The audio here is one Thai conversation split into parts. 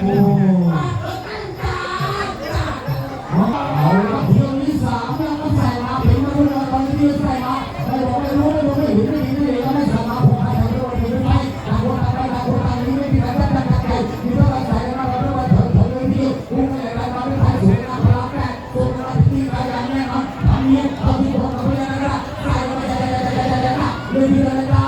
โอ้เอาละเที่ยวที่สามแล้วก็ใส่มาเห็นมาด้วยตอนนี้ใส่มาไม่บอกไม่รู้ไม่รู้ไม่เห็นไม่เห็นไม่เห็นก็ไม่ใส่มาผมใครทำด้วยไม่รู้ไม่ต่างคนต่างไปต่างคนต่างนี้ไม่มีใครได้ตั้งใจมีเท่าไรใส่มาเราด้วยเถิดเถิดเลยทีกูไม่ได้มาไม่ใครสวยงามพลังแก่ตัวเราที่ใครอย่างแน่นอนทำนี้เอาที่ผมกับเพื่อนนะครับใส่มาใส่ใส่ใส่ใส่ใส่เลยทีละจ้า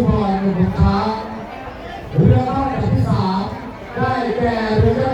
Yeah,